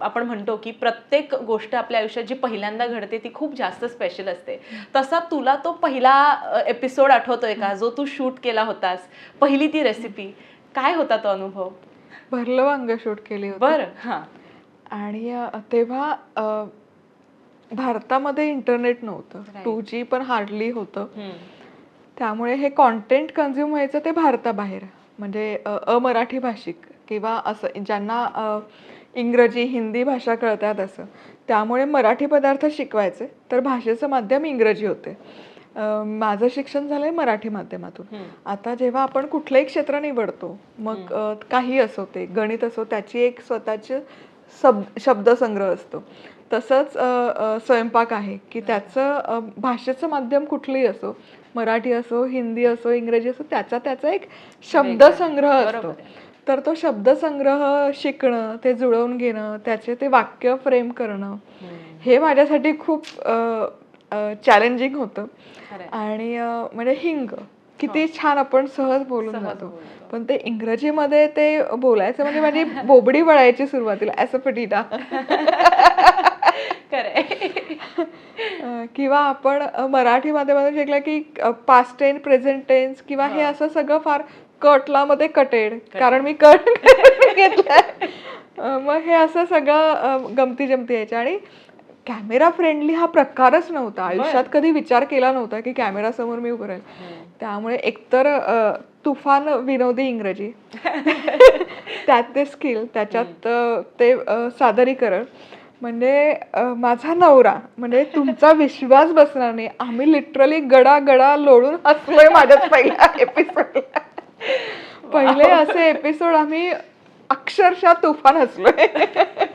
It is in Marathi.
आपण म्हणतो की प्रत्येक गोष्ट आपल्या आयुष्यात जी पहिल्यांदा घडते ती खूप जास्त स्पेशल असते. तसा तुला तो पहिला एपिसोड आठवतोय का? जो तू शूट केला होतास? पहिली ती रेसिपी काय होता तो अनुभव? भरलं वांग शूट केली होती. बर हा. आणि तेव्हा भारतामध्ये इंटरनेट नव्हतं. टू जी पण हार्डली होतं. त्यामुळे हे कॉन्टेंट कन्झ्युम व्हायचं ते भारताबाहेर. म्हणजे अमराठी भाषिक किंवा असं ज्यांना इंग्रजी हिंदी भाषा कळतात असं. त्यामुळे मराठी पदार्थ शिकवायचे तर भाषेचं माध्यम इंग्रजी होते. माझं शिक्षण झालंय मराठी माध्यमातून. आता जेव्हा आपण कुठलंही क्षेत्र निवडतो मग काही असो ते गणित असो त्याची एक स्वतःची शब्द शब्दसंग्रह असतो. तसंच स्वयंपाक आहे की त्याचं भाषेचं माध्यम कुठलंही असो मराठी असो हिंदी असो इंग्रजी असो त्याचा त्याचा एक शब्दसंग्रह असतो. तर तो शब्दसंग्रह शिकणं ते जुळवून घेणं त्याचे ते वाक्य फ्रेम करणं. हे माझ्यासाठी खूप चॅलेंजिंग होतं. आणि म्हणजे हिंग किती छान आपण सहज बोलून जातो. पण ते इंग्रजीमध्ये ते बोलायचं म्हणजे माझी बोबडी वळायची सुरुवातीला खरंय. किंवा आपण अ, मराठी माध्यमातून शिकलं की पास्ट टेन्स प्रेझेंट टेन्स किंवा हे असं सगळं फार कटला मध्ये कटेड. कारण मी कट घेतलंय. मग हे असं सगळं गमती जमती यायच्या. आणि कॅमेरा फ्रेंडली हा प्रकारच नव्हता. आयुष्यात कधी विचार केला नव्हता की कॅमेरा समोर मी उभं राहील. हम्म. त्यामुळे एकतर तुफान विनोदी इंग्रजी. त्यात ते स्किल त्याच्यात ते सादरीकरण. म्हणजे माझा नवरा म्हणजे तुमचा विश्वास बसणार नाही. आम्ही लिटरली गडा गडा लोळून हसलोय माझ्याच पहिल्या एपिसोडला पहिले असे एपिसोड आम्ही अक्षरशः तुफान हसलोय.